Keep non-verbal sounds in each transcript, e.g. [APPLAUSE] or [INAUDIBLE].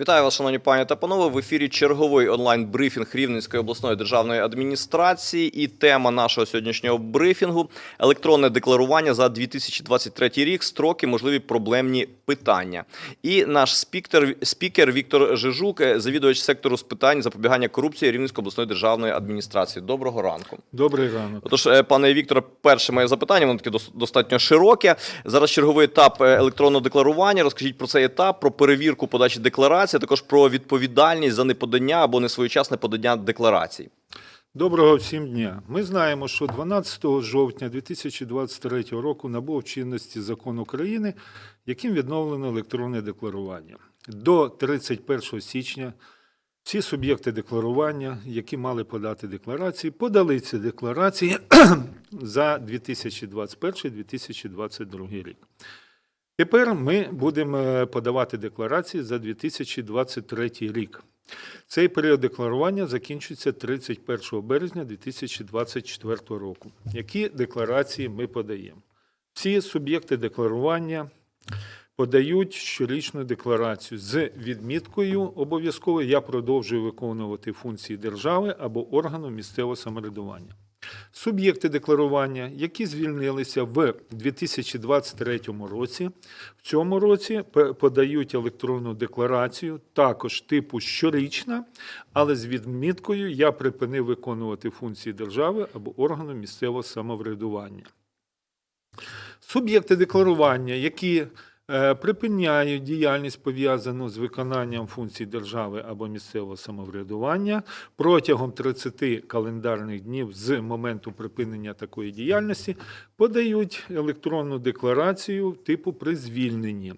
Вітаю вас, шановні пані та панове. В ефірі черговий онлайн-брифінг Рівненської обласної державної адміністрації. І тема нашого сьогоднішнього брифінгу електронне декларування за 2023 рік. Строки, можливі проблемні питання. І наш спікер, спікер Віктор Жижук, е, завідувач сектору з питань запобігання корупції Рівненської обласної державної адміністрації. Доброго ранку. Добрий ранок. Отож, е, пане Вікторе, перше моє запитання, воно таке достатньо широке. Зараз черговий етап е, електронного декларування. Розкажіть про цей етап, про перевірку подачі декларації, а також про відповідальність за неподання або несвоєчасне подання декларацій. Доброго всім дня. Ми знаємо, що 12 жовтня 2023 року набув чинності закон України, яким відновлено електронне декларування. До 31 січня всі суб'єкти декларування, які мали подати декларації, подали ці декларації [CLEARS THROAT] за 2021-2022 рік. Тепер ми будемо е, подавати декларації за 2023 рік. Цей період декларування закінчується 31 березня 2024 року. Які декларації ми подаємо? Всі суб'єкти декларування подають щорічну декларацію з відміткою обов'язково я продовжую виконувати функції держави або органу місцевого самоврядування. Суб'єкти декларування, які звільнилися в 2023 році, в цьому році подають електронну декларацію, також типу щорічна, але з відміткою я припинив виконувати функції держави або органу місцевого самоврядування. Суб'єкти декларування, які припиняють діяльність пов'язану з виконанням функцій держави або місцевого самоврядування протягом 30 календарних днів з моменту припинення такої діяльності, подають електронну декларацію типу при звільненні.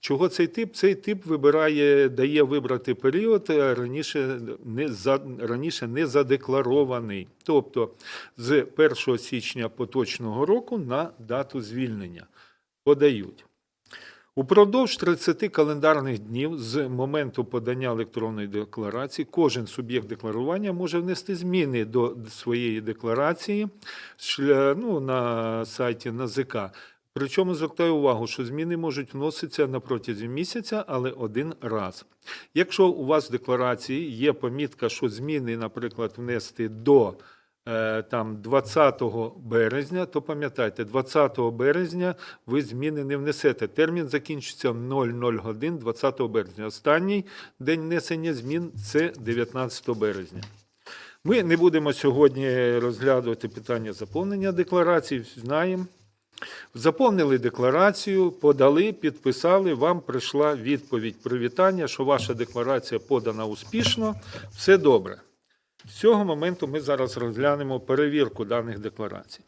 Чого цей тип? Цей тип вибирає, дає вибрати період е, раніше не за раніше не задекларований, тобто з 1 січня поточного року на дату звільнення подають. Упродовж 30 календарних днів з моменту подання електронної декларації кожен суб'єкт декларування може внести зміни до своєї декларації ну, на сайті НАЗК. Причому звертаю увагу, що зміни можуть вноситися на протязі місяця, але один раз. Якщо у вас в декларації є помітка, що зміни, наприклад, внести до там 20 березня, то пам'ятайте, 20 березня ви зміни не внесете. Термін закінчиться в 00 годин 20 березня. Останній день внесення змін це 19 березня. Ми не будемо сьогодні розглядувати питання заповнення декларацій, знаємо. Заповнили декларацію, подали, підписали. Вам прийшла відповідь привітання, що ваша декларація подана успішно, все добре. З цього моменту ми зараз розглянемо перевірку даних декларацій.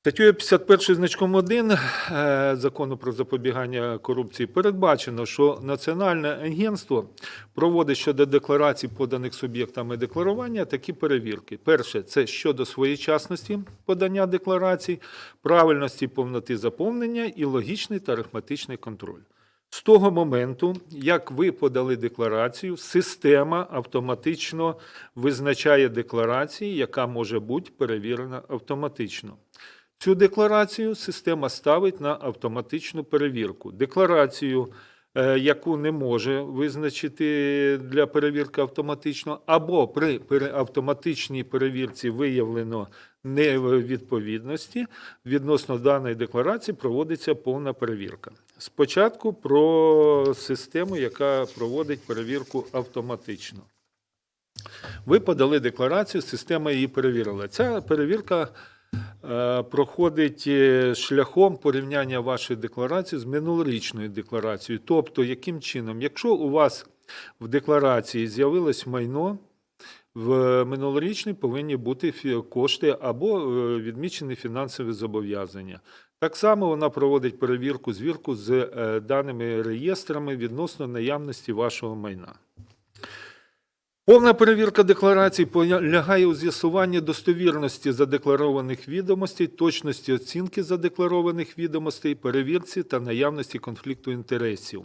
Статтю 51 значком 1 е, закону про запобігання корупції передбачено, що Національне агентство проводить щодо декларацій, поданих суб'єктами декларування, такі перевірки. Перше, це щодо своєчасності подання декларацій, правильності повноти заповнення і логічний та арифметичний контроль. З того моменту, як ви подали декларацію, система автоматично визначає декларації, яка може бути перевірена автоматично. Цю декларацію система ставить на автоматичну перевірку. Декларацію, е, яку не може визначити для перевірки автоматично, або при автоматичній перевірці виявлено невідповідності, відносно даної декларації проводиться повна перевірка. Спочатку про систему, яка проводить перевірку автоматично. Ви подали декларацію, система її перевірила. Ця перевірка е, проходить е, шляхом порівняння вашої декларації з минулорічною декларацією. Тобто, яким чином, якщо у вас в декларації з'явилось майно, в минулорічній повинні бути кошти або е, відмічені фінансові зобов'язання. Так само вона проводить перевірку, звірку з е, даними реєстрами відносно наявності вашого майна. Повна перевірка декларацій полягає у з'ясуванні достовірності задекларованих відомостей, точності оцінки задекларованих відомостей, перевірці та наявності конфлікту інтересів.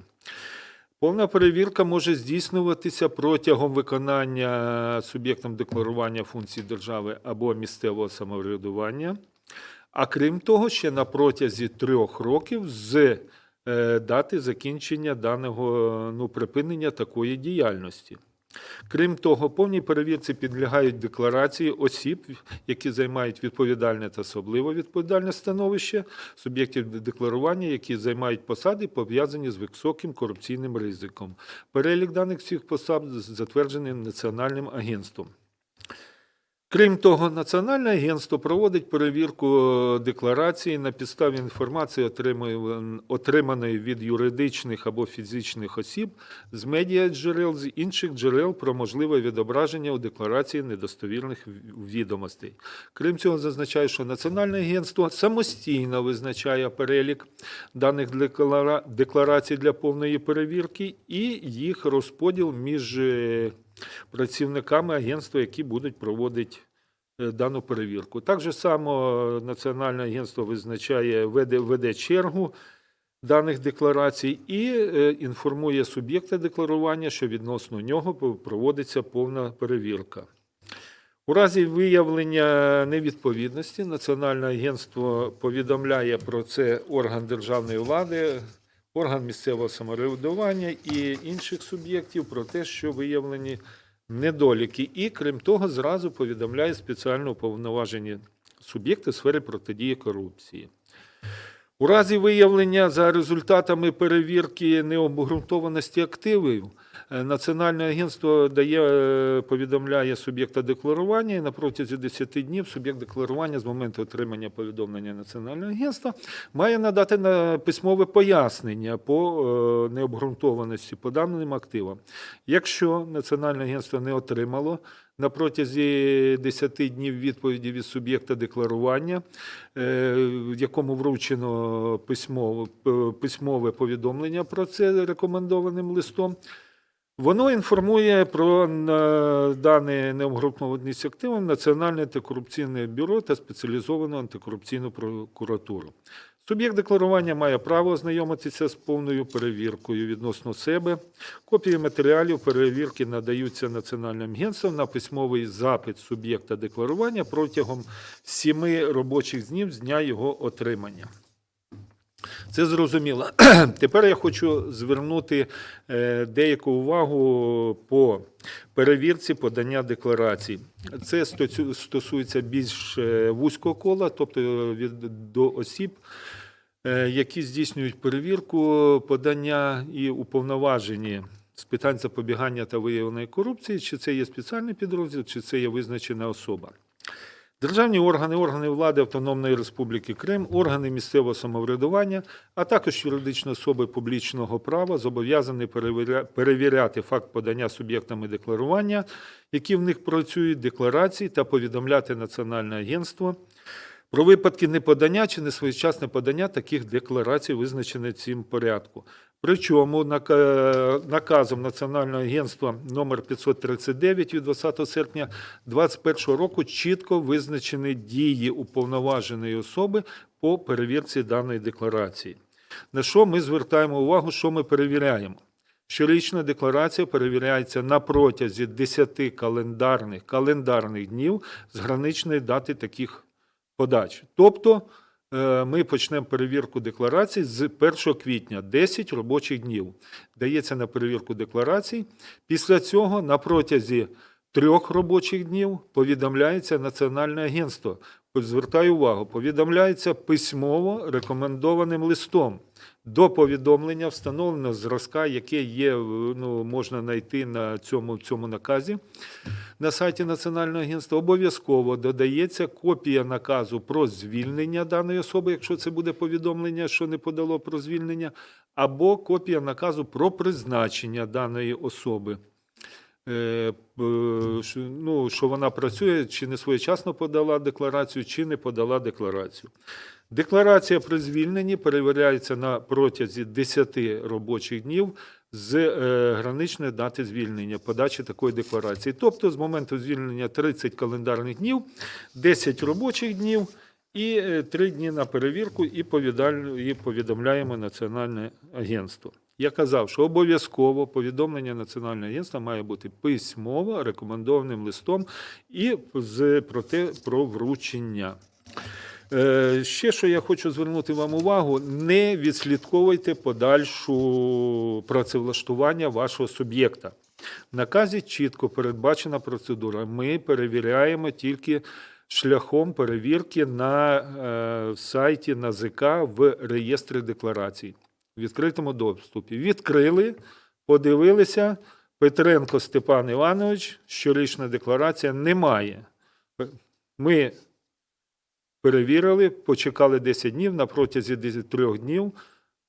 Повна перевірка може здійснюватися протягом виконання суб'єктом декларування функцій держави або місцевого самоврядування, а крім того, ще на протязі трьох років з е, дати закінчення даного ну, припинення такої діяльності. Крім того, повній перевірці підлягають декларації осіб, які займають відповідальне та особливо відповідальне становище, суб'єктів декларування, які займають посади, пов'язані з високим корупційним ризиком. Перелік даних всіх посад затверджений Національним агентством. Крім того, Національне агентство проводить перевірку е, декларації на підставі інформації, отриманої- від юридичних або фізичних осіб, з медіаджерел, з інших джерел про можливе відображення у декларації недостовірних відомостей. Крім цього, зазначаю, що Національне агентство самостійно визначає перелік даних деклара- декларацій для повної перевірки і їх розподіл між е, працівниками агентства, які будуть проводити е, дану перевірку. Так же само Національне агентство визначає, веде, веде чергу даних декларацій і е, інформує суб'єкта декларування, що відносно нього проводиться повна перевірка. У разі виявлення невідповідності Національне агентство повідомляє про це орган державної влади, орган місцевого самоврядування і інших суб'єктів про те, що виявлені недоліки. І, крім того, зразу повідомляє спеціально уповноважені суб'єкти сфери протидії корупції. У разі виявлення за результатами перевірки необґрунтованості активів, Національне агентство дає, е, повідомляє суб'єкта декларування, і на протязі 10 днів суб'єкт декларування з моменту отримання повідомлення Національного агентства має надати на письмове пояснення по е, необґрунтованості по даним активам. Якщо Національне агентство не отримало на протязі 10 днів відповіді від суб'єкта декларування, е, в якому вручено письмове, письмове повідомлення про це рекомендованим листом, Воно інформує про на- дане необґрунтованість активів Національне антикорупційне бюро та спеціалізовану антикорупційну прокуратуру. Суб'єкт декларування має право ознайомитися з повною перевіркою відносно себе. Копії матеріалів перевірки надаються Національним агентством на письмовий запит суб'єкта декларування протягом сіми робочих днів з дня його отримання. Це зрозуміло. [CLEARS THROAT] Тепер я хочу звернути е, деяку увагу по перевірці подання декларацій. Це стосується більш е, вузького кола, тобто від до осіб, е, які здійснюють перевірку подання і уповноважені з питань запобігання та виявлення корупції, чи це є спеціальний підрозділ, чи це є визначена особа. Державні органи, органи влади Автономної Республіки Крим, органи місцевого самоврядування, а також юридичні особи публічного права зобов'язані перевіряти факт подання суб'єктами декларування, які в них працюють, декларації та повідомляти Національне агентство про випадки неподання чи несвоєчасне подання таких декларацій, визначене цим порядку. Причому наказом Національного агентства номер 539 від 20 серпня 2021 року чітко визначені дії уповноваженої особи по перевірці даної декларації. На що ми звертаємо увагу, що ми перевіряємо? Щорічна декларація перевіряється на протязі 10 календарних, календарних днів з граничної дати таких подач. Тобто е, ми почнемо перевірку декларацій з 1 квітня, 10 робочих днів. Дається на перевірку декларацій. Після цього на протязі трьох робочих днів повідомляється Національне агентство. Звертаю увагу, повідомляється письмово рекомендованим листом. До повідомлення встановлено зразка, яке є, ну, можна знайти на цьому, цьому наказі на сайті Національного агентства. Обов'язково додається копія наказу про звільнення даної особи, якщо це буде повідомлення, що не подало про звільнення, або копія наказу про призначення даної особи. Е, ну, що вона працює, чи не своєчасно подала декларацію, чи не подала декларацію. Декларація при звільненні перевіряється на протязі 10 робочих днів з е, граничної дати звільнення, подачі такої декларації. Тобто з моменту звільнення 30 календарних днів, 10 робочих днів і 3 дні на перевірку, і повідомляємо Національне агентство. Я казав, що обов'язково повідомлення Національного агентства має бути письмово рекомендованим листом і з, про те про вручення. Е, Ще що я хочу звернути вам увагу: не відслідковуйте подальшу працевлаштування вашого суб'єкта. В наказі чітко передбачена процедура. Ми перевіряємо тільки шляхом перевірки на е, сайті НАЗК в реєстрі декларацій в відкритому доступі. Відкрили, подивилися. Петренко Степан Іванович, щорічна декларація немає. Ми перевірили, почекали 10 днів, на протязі 3 днів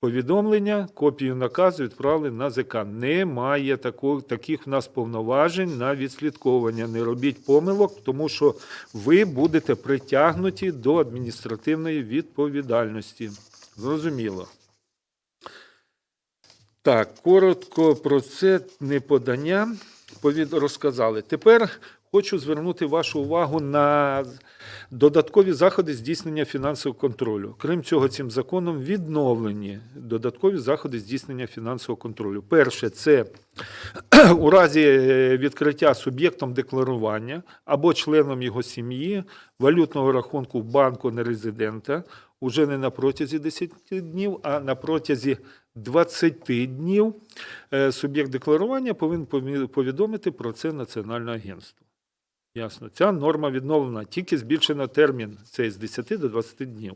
повідомлення, копію наказу відправили на ЗК. Немає тако, таких в нас повноважень на відслідковування. Не робіть помилок, тому що ви будете притягнуті до адміністративної відповідальності. Зрозуміло. Так, коротко про це неподання розказали. Тепер хочу звернути вашу увагу на додаткові заходи здійснення фінансового контролю. Крім цього, цим законом відновлені додаткові заходи здійснення фінансового контролю. Перше, це [CLEARS THROAT] у разі е, відкриття суб'єктом декларування або членом його сім'ї валютного рахунку банку нерезидента уже не на протязі 10 днів, а на протязі 20 днів е, суб'єкт декларування повинен повідомити про це Національне агентство. Ясно. Ця норма відновлена, тільки збільшено термін цей з 10 до 20 днів.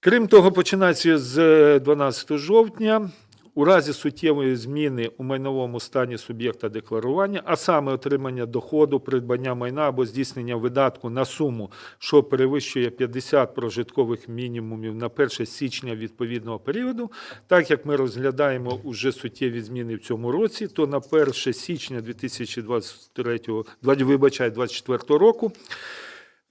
Крім того, починаючи з е, 12 жовтня, у разі суттєвої зміни у майновому стані суб'єкта декларування, а саме отримання доходу, придбання майна або здійснення видатку на суму, що перевищує 50 прожиткових мінімумів на 1 січня відповідного періоду, так як ми розглядаємо уже суттєві зміни в цьому році, то на 1 січня 2023, вибачай, 24 року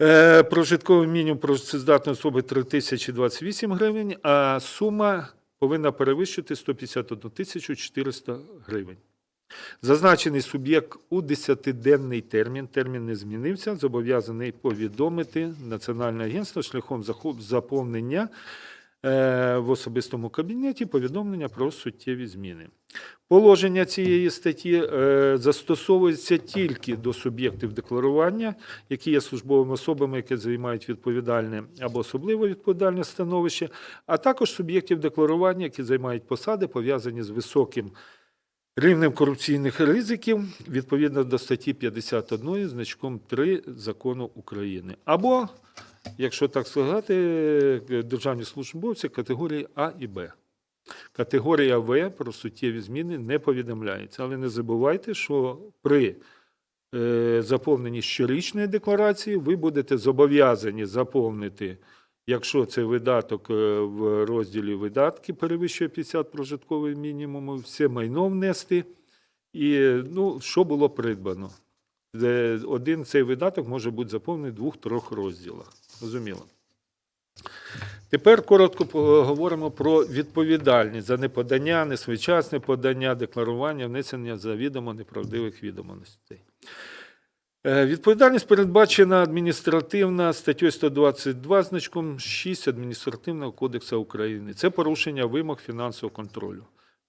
Е, Прожитковий мінімум працездатної особи 3028 гривень, а сума повинна перевищити 151 тисячу 400 гривень. Зазначений суб'єкт у 10-денний термін, термін не змінився, зобов'язаний повідомити Національне агентство шляхом заповнення е, в особистому кабінеті повідомлення про суттєві зміни. Положення цієї статті е, застосовується тільки до суб'єктів декларування, які є службовими особами, які займають відповідальне або особливо відповідальне становище, а також суб'єктів декларування, які займають посади, пов'язані з високим рівнем корупційних ризиків відповідно до статті 51 значком 3 закону України. Або, якщо так сказати, державні службовці категорії А і Б. Категорія В про суттєві зміни не повідомляється. Але не забувайте, що при е, заповненні щорічної декларації ви будете зобов'язані заповнити, якщо це видаток е, в розділі видатки перевищує 50 прожиткових мінімумів, все майно внести. І ну, що було придбано. Один цей видаток може бути заповнений в двох-трьох розділах. Розуміло. Тепер коротко поговоримо про відповідальність за неподання, несвоєчасне подання, декларування, внесення завідомо неправдивих відомостей. Е, Відповідальність передбачена адміністративна статтею 122 значком 6 Адміністративного кодексу України. Це порушення вимог фінансового контролю.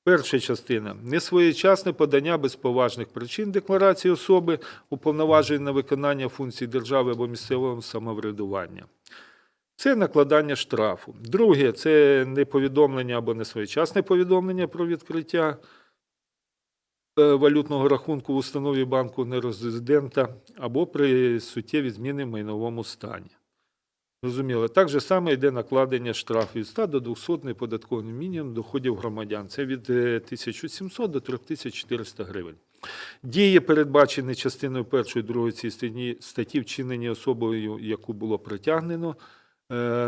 Перша частина несвоєчасне подання без поважних причин декларації особи, уповноваженої на виконання функцій держави або місцевого самоврядування. Це накладання штрафу. Друге це неповідомлення або несвоєчасне повідомлення про відкриття е, валютного рахунку в установі банку нерезидента або при суттєвій зміни в майновому стані. Зрозуміло. Так же саме йде накладення штрафів від 100 до 200 неподатковим мінімум доходів громадян. Це від е, 1700 до 3400 гривень. Дії, передбачені частиною першої, другої цієї статті- вчинені особою, яку було притягнено е,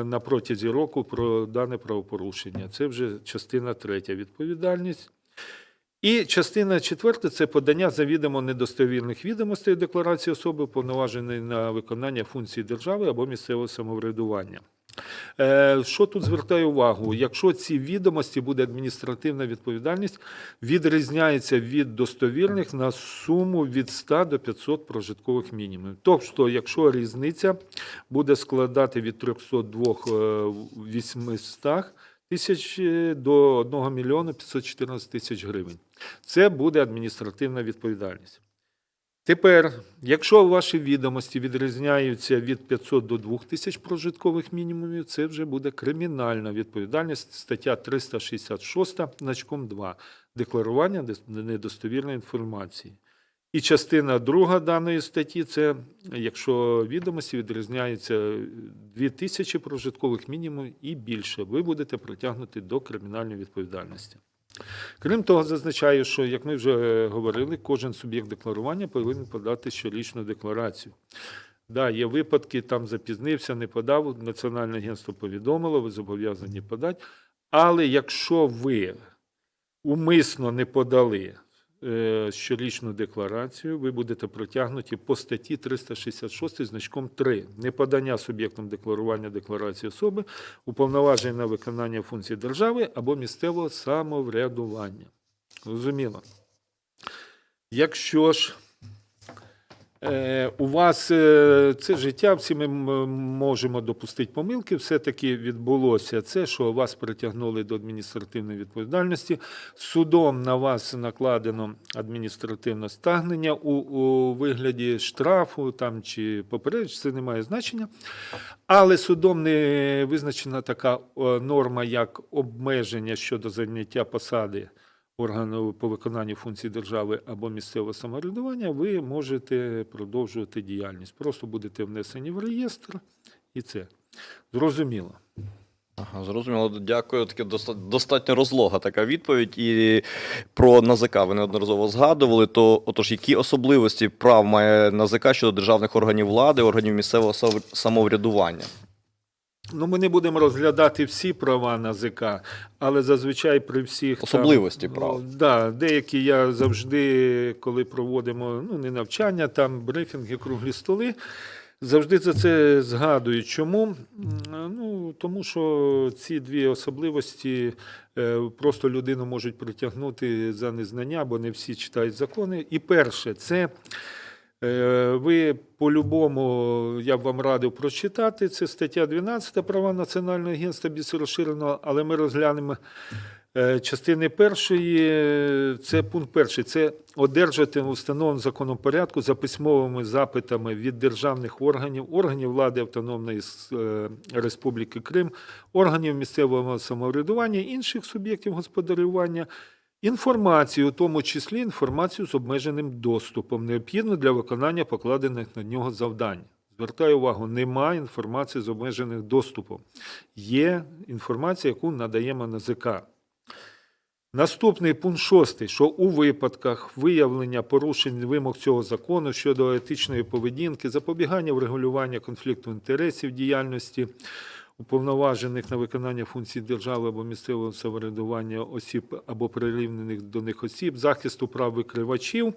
на протязі року про дане правопорушення. Це вже частина третя відповідальність. І частина четверта це подання завідомо недостовірних відомостей декларації особи, повноваженої на виконання функцій держави або місцевого самоврядування. Е, Що тут звертаю увагу? Якщо ці відомості буде адміністративна відповідальність, відрізняється від достовірних на суму від 100 до 500 прожиткових мінімумів. Тобто, якщо різниця буде складати від 302 е, 800 тисяч е, до 1 мільйона 514 тисяч гривень, це буде адміністративна відповідальність. Тепер, якщо ваші відомості відрізняються від 500 до 2000 прожиткових мінімумів, це вже буде кримінальна відповідальність, стаття 366 значком 2 декларування недостовірної інформації. І частина друга даної статті це якщо відомості відрізняються 2000 прожиткових мінімумів і більше, ви будете притягнуті до кримінальної відповідальності. Крім того, зазначаю, що, як ми вже говорили, кожен суб'єкт декларування повинен подати щорічну декларацію. Да, є випадки, там запізнився, не подав, Національне агентство повідомило, ви зобов'язані подати. Але якщо ви умисно не подали е, щорічну декларацію, ви будете притягнуті по статті 366 значком 3. Неподання суб'єктом декларування декларації особи, уповноваження на виконання функцій держави або місцевого самоврядування. Розуміло. Якщо ж е, у вас е, це життя, всі ми можемо допустити помилки, все-таки відбулося це, що вас притягнули до адміністративної відповідальності. Судом на вас накладено адміністративне стягнення у, у вигляді штрафу там, чи попередження, це не має значення. Але судом не визначена така норма, як обмеження щодо заняття посади органу по виконанню функцій держави або місцевого самоврядування, ви можете продовжувати діяльність. Просто будете внесені в реєстр, і це зрозуміло. Ага, зрозуміло, дякую. Таке достатньо розлога така відповідь. І про НАЗК ви неодноразово згадували. То отож, які особливості прав має НАЗК щодо державних органів влади, органів місцевого самоврядування? Ну, ми не будемо розглядати всі права НАЗК, але зазвичай при всіх там, Особливості ну, прав. Да, деякі я завжди, коли проводимо ну, не навчання, там брифінги, круглі столи. Завжди за це згадую. Чому? Ну, тому що ці дві особливості е, просто людину можуть притягнути за незнання, бо не всі читають закони. І перше, це Ви по-любому, я б вам радив прочитати. Це стаття 12 права Національного агентства більш розширено, але ми розглянемо е, частини першої. е, Це пункт перший. Це одержати в установленому законом за письмовими запитами від державних органів, органів влади Автономної е, Республіки Крим, органів місцевого самоврядування, інших суб'єктів господарювання. Інформацію, у тому числі інформацію з обмеженим доступом, необхідну для виконання покладених на нього завдань. Звертаю увагу, немає інформації з обмеженим доступом. Є інформація, яку надаємо НАЗК. Наступний пункт шостий, що у випадках виявлення порушень вимог цього закону щодо етичної поведінки, запобігання врегулювання конфлікту інтересів діяльності уповноважених на виконання функцій держави або місцевого самоврядування осіб або прирівнених до них осіб, захисту прав викривачів,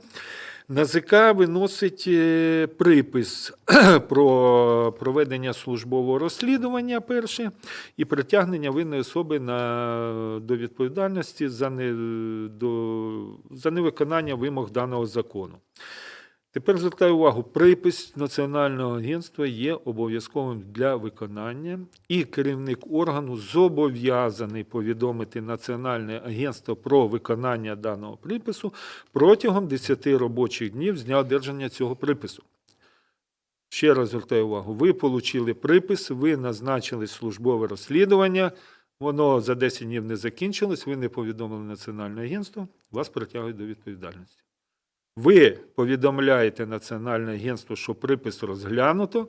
НАЗК виносить е, припис [CLEARS THROAT] про проведення службового розслідування перше і притягнення винної особи на, до відповідальності за, не, до, за невиконання вимог даного закону. Тепер звертаю увагу, припис Національного агентства є обов'язковим для виконання, і керівник органу зобов'язаний повідомити Національне агентство про виконання даного припису протягом 10 робочих днів з дня одержання цього припису. Ще раз звертаю увагу, ви отримали припис, ви назначили службове розслідування, воно за 10 днів не закінчилось, ви не повідомили Національне агентство, вас притягують до відповідальності. Ви повідомляєте Національне агентство, що припис розглянуто,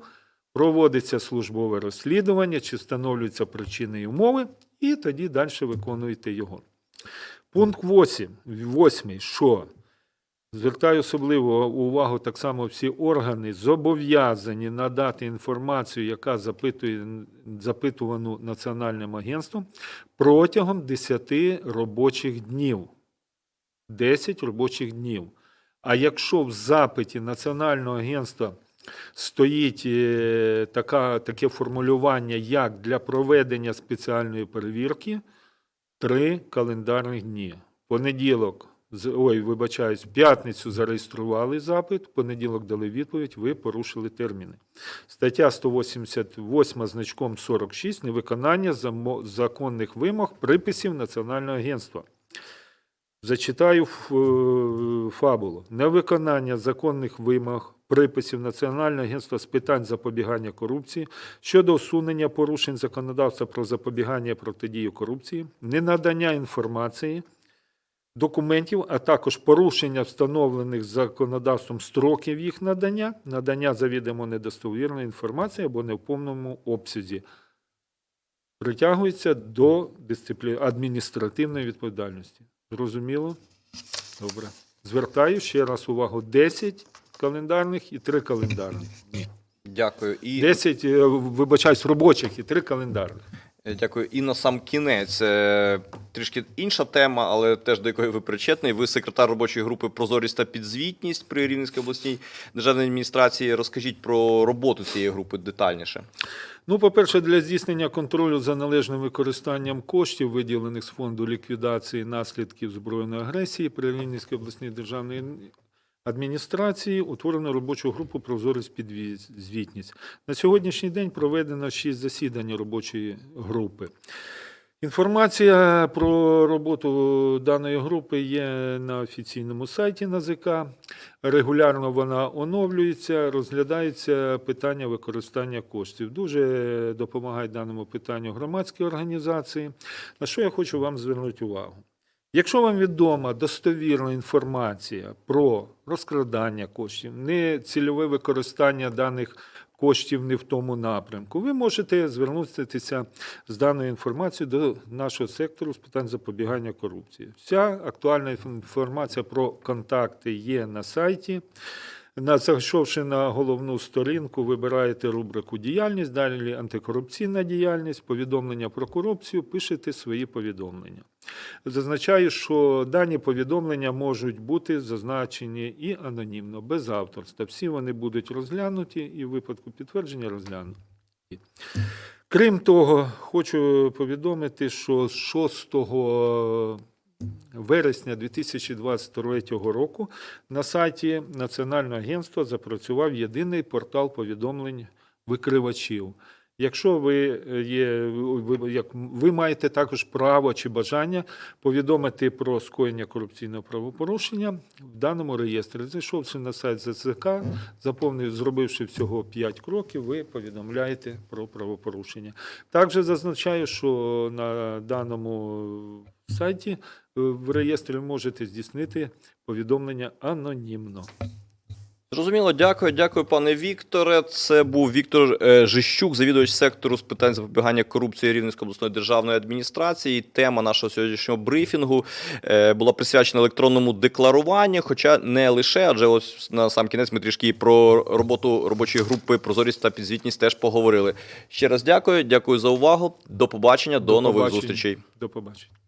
проводиться службове розслідування, чи встановлюються причини і умови, і тоді далі виконуєте його. Пункт 8, 8 що звертаю особливо увагу так само всі органи зобов'язані надати інформацію, яка запитує запитувану Національним агентством протягом 10 робочих днів. 10 робочих днів. А якщо в запиті Національного агентства стоїть е, така, таке формулювання, як для проведення спеціальної перевірки, три календарних дні. Понеділок, ой, вибачаюсь, п'ятницю зареєстрували запит, понеділок дали відповідь, ви порушили терміни. Стаття 188 значком 46 невиконання законних вимог приписів Національного агентства. Зачитаю е, фабулу. Невиконання законних вимог приписів Національного агентства з питань запобігання корупції щодо усунення порушень законодавства про запобігання і протидію корупції, ненадання інформації, документів, а також порушення встановлених законодавством строків їх надання, надання завідомо недостовірної інформації або не в повному обсязі притягується до адміністративної відповідальності. Зрозуміло? Добре. Звертаю ще раз увагу: 10 календарних і 3 календарних. Дякую. І 10, е, вибачаюсь, робочих і 3 календарних. Е, Дякую. І на сам кінець е, трішки інша тема, але теж до якої ви причетний. Ви секретар робочої групи Прозорість та підзвітність при Рівненській обласній державній адміністрації. Розкажіть про роботу цієї групи детальніше. Ну, по-перше, для здійснення контролю за належним використанням коштів, виділених з фонду ліквідації наслідків збройної агресії при Рівненській обласній державній адміністрації утворено робочу групу Прозорість підзвітність. На сьогоднішній день проведено шість засідань робочої групи. Інформація про роботу даної групи є на офіційному сайті НАЗК. Регулярно вона оновлюється, розглядається питання використання коштів. Дуже допомагають даному питанню громадські організації. На що я хочу вам звернути увагу? Якщо вам відома достовірна інформація про розкрадання коштів, не цільове використання даних коштів не в тому напрямку, ви можете звернутися з даною інформацією до нашого сектору з питань запобігання корупції. Вся актуальна інформація про контакти є на сайті. Зайшовши на головну сторінку, вибираєте рубрику діяльність, далі антикорупційна діяльність, повідомлення про корупцію, пишете свої повідомлення. Зазначаю, що дані повідомлення можуть бути зазначені і анонімно, без авторства. Всі вони будуть розглянуті і в випадку підтвердження розглянуті. Крім того, хочу повідомити, що 6 вересня 2022 року на сайті Національного агентства запрацював єдиний портал повідомлень викривачів. Якщо ви е, є, як, ви маєте також право чи бажання повідомити про скоєння корупційного правопорушення в даному реєстрі. Зайшовши на сайт ЗЦК, заповнив, зробивши всього 5 кроків, ви повідомляєте про правопорушення. Також зазначаю, що на даному сайті е, в реєстрі ви можете здійснити повідомлення анонімно. Зрозуміло, дякую, дякую, пане Вікторе. Це був Віктор е, Жищук, завідувач сектору з питань запобігання корупції Рівненської обласної державної адміністрації. Тема нашого сьогоднішнього брифінгу е, була присвячена електронному декларуванню, хоча не лише, адже ось на сам кінець ми трішки про роботу робочої групи Прозорість та підзвітність теж поговорили. Ще раз дякую, дякую за увагу. До побачення, до, нових побачення. зустрічей. До побачення.